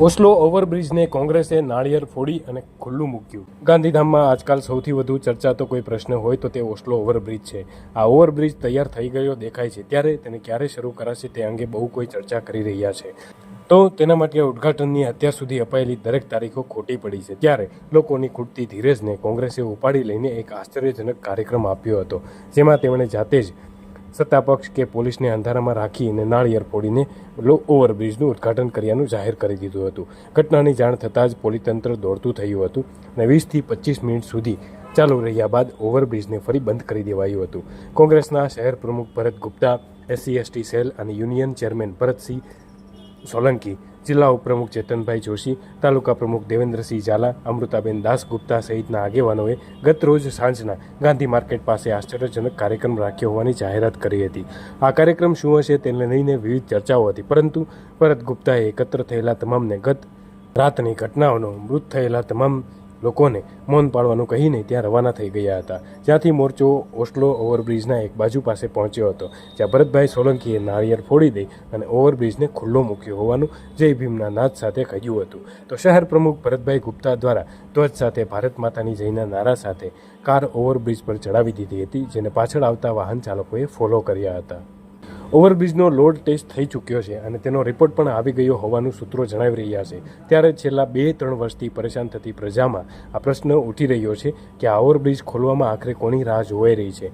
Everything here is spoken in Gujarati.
ઓસ્લો ઓવરબ્રિજને કોંગ્રેસે નાળિયેર ફોડી અને ખુલ્લું મૂક્યું. ગાંધીધામમાં આજકાલ સૌથી વધુ ચર્ચાતો કોઈ પ્રશ્ન હોય તો તે ઓસ્લો ઓવરબ્રિજ છે. આ ઓવરબ્રિજ તૈયાર થઈ ગયો દેખાય છે. ત્યારે તેને ક્યારે શરૂ કરાશે તે અંગે બહુ કોઈ ચર્ચા કરી રહ્યા છે. તો તેના માટે ઉદ્ઘાટનની અત્યાર સુધી અપાયેલી દરેક તારીખો ખોટી પડી છે. ત્યારે લોકોની ખૂટતી ધીરજને કોંગ્રેસે ઉપાડી લઈને એક આશ્ચર્યજનક કાર્યક્રમ આપ્યો હતો, જેમાં તેમણે જાતે જ સત્તાપક્ષ કે પોલીસને અંધારામાં રાખીને નાળિયેર ફોડીને લો ઓવરબ્રિજનું ઉદ્ઘાટન કર્યાનું જાહેર કરી દીધું હતું. ઘટનાની જાણ થતાં જ પોલીતંત્ર દોડતું થયું હતું અને વીસથી પચીસ મિનિટ સુધી ચાલુ રહ્યા બાદ ઓવરબ્રિજને ફરી બંધ કરી દેવાયું હતું. કોંગ્રેસના શહેર પ્રમુખ Bharat Gupta, SC, ST cell અને યુનિયન ચેરમેન ભરતસિંહ સોલંકી, જિલ્લા ઉપપ્રમુખ ચેતનભાઈ જોશી, તાલુકા પ્રમુખ દેવેન્દ્રસિંહ ઝાલા, અમૃતાબેન દાસગુપ્તા સહિતના આગેવાનોએ ગત રોજ સાંજના ગાંધી માર્કેટ પાસે આશ્ચર્યજનક કાર્યક્રમ રાખ્યો હોવાની જાહેરાત કરી હતી. આ કાર્યક્રમ શું હશે તેને લઈને વિવિધ ચર્ચાઓ હતી, પરંતુ ભરત ગુપ્તાએ એકત્ર થયેલા તમામને ગત રાતની ઘટનાઓનો મૃત થયેલા તમામ લોકોને મૌન પાડવાનું કહીને ત્યાં રવાના થઈ ગયા હતા. જ્યાંથી મોરચો ઓસ્લો ઓવરબ્રિજના એક બાજુ પાસે પહોંચ્યો હતો, જ્યાં ભરતભાઈ સોલંકીએ નાળિયેર ફોડી દઈ અને ઓવરબ્રિજને ખુલ્લો મૂક્યો હોવાનું જય ભીમના નાદ સાથે કહ્યું હતું. તો શહેર પ્રમુખ ભરતભાઈ ગુપ્તા દ્વારા ધ્વજ સાથે ભારત માતાની જયના નારા સાથે કાર ઓવરબ્રિજ પર ચડાવી દીધી હતી, જેને પાછળ આવતા વાહન ચાલકોએ ફોલો કર્યા હતા. ઓવરબ્રિજનો લોડ ટેસ્ટ થઈ ચૂક્યો છે અને તેનો રિપોર્ટ પણ આવી ગયો હોવાનું સૂત્રો જણાવી રહ્યા છે. ત્યારે છેલ્લા બે ત્રણ વર્ષથી પરેશાન થતી પ્રજામાં આ પ્રશ્ન ઉઠી રહ્યો છે કે આ ઓવરબ્રિજ ખોલવામાં આખરે કોની રાહ જોવાઈ રહી છે?